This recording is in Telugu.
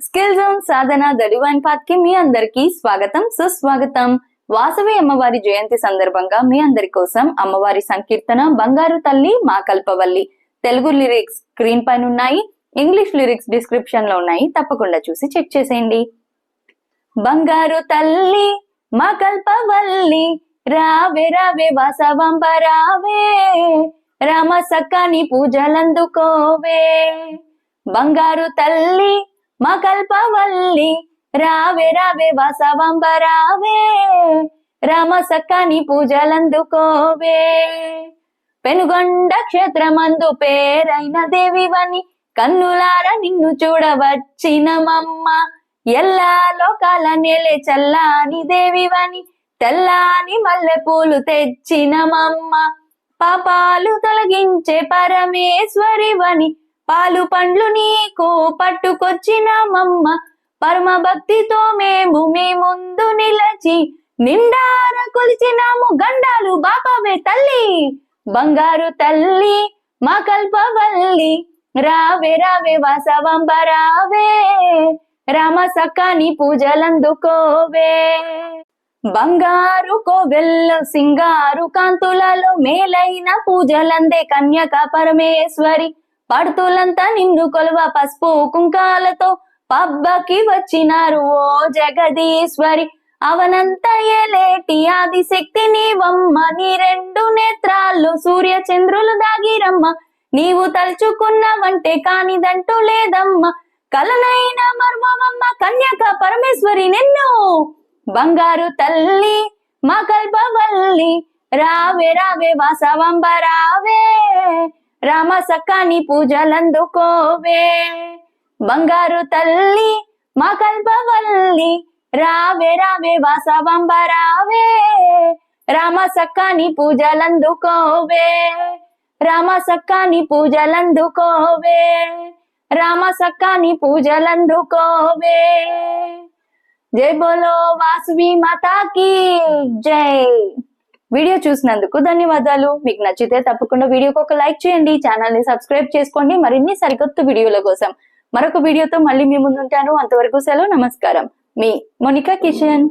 Skill zone Sadhana the divine పాత్కి మీ అందరికి స్వాగతం సుస్వాగతం. వాసవి అమ్మవారి జయంతి సందర్భంగా మీ అందరి కోసం అమ్మవారి సంకీర్తన బంగారు తల్లి మా కల్పవల్లి. తెలుగు లిరిక్స్ స్క్రీన్ పైన ఉన్నాయి ఇంగ్లీష్ లిరిక్స్ డిస్క్రిప్షన్లో ఉన్నాయి తప్పకుండా చూసి చెక్ చేసేయండి. బంగారు తల్లి మా కల్పవల్లి రావే రావే వాసవంబ రావే. రామ సక్కని పూజలందుకోవే. బంగారు తల్లి మా కల్పవల్లి రావే రావే వాసవంబ రావే. రామ సక్కని పూజలందుకోవే పెనుగొండ క్షేత్రమందు పేరైన దేవివని కన్నులార నిన్ను చూడవచ్చినమమ్మ. ఎల్లా లోకాల నెలే చల్లాని దేవివని తెల్లాని మల్లె పూలు తెచ్చినమమ్మ. పాపాలు తొలగించే పరమేశ్వరివని పాలు పండ్లు నీకు పట్టుకొచ్చినమమ్మ. పరమ భక్తితో మేము మీ ముందు నిలచి నిండార కొలిచినాము గండాలు బాబావే తల్లి. బంగారు తల్లి మా కల్పవల్లి. రావే రావే వాసవంబ రావే. రామ సకాని పూజలందుకోవే. బంగారు కోవెల్లో సింగారు కాంతులలో మేలైన పూజలందే కన్యక పరమేశ్వరి. పడుతులంతా నిన్ను కొలువ పసుపు కుంకాలతో పబ్బకి వచ్చినారు ఓ జగదీశ్వరి. అవనంత ఏలేటి ఆది శక్తి నీవమ్మ నీ రెండు నేత్రాలు సూర్య చంద్రులు దాగిరమ్మ. నీవు తలుచుకున్నావంటే కానిదంటూ లేదమ్మ. కలనైన మర్మమమ్మ కన్యక పరమేశ్వరి నిన్ను. బంగారు తల్లి మా కల్పవల్లి రావే రావే వాసవంబ రావే. రామ సకాని పూజలందుకోవే. బంగారు తల్లి మా కల్పవల్లి రావే రావే వాసవంబ రావే రామ సక్కాని పూజలందుకోవే. రామ సక్కాని పూజలందుకోవే. రామ సక్కాని పూజలందుకోవే. జై బోలో వాసువి మాతాకి జై. వీడియో చూసినందుకు ధన్యవాదాలు. మీకు నచ్చితే తప్పకుండా వీడియోకి ఒక లైక్ చేయండి. ఛానల్ని సబ్స్క్రైబ్ చేసుకోండి. మరిన్ని సరికొత్త వీడియోల కోసం మరొక వీడియోతో మళ్ళీ మీ ముందుంటాను. అంతవరకు సెలవు నమస్కారం. మీ మోనికా కిషన్.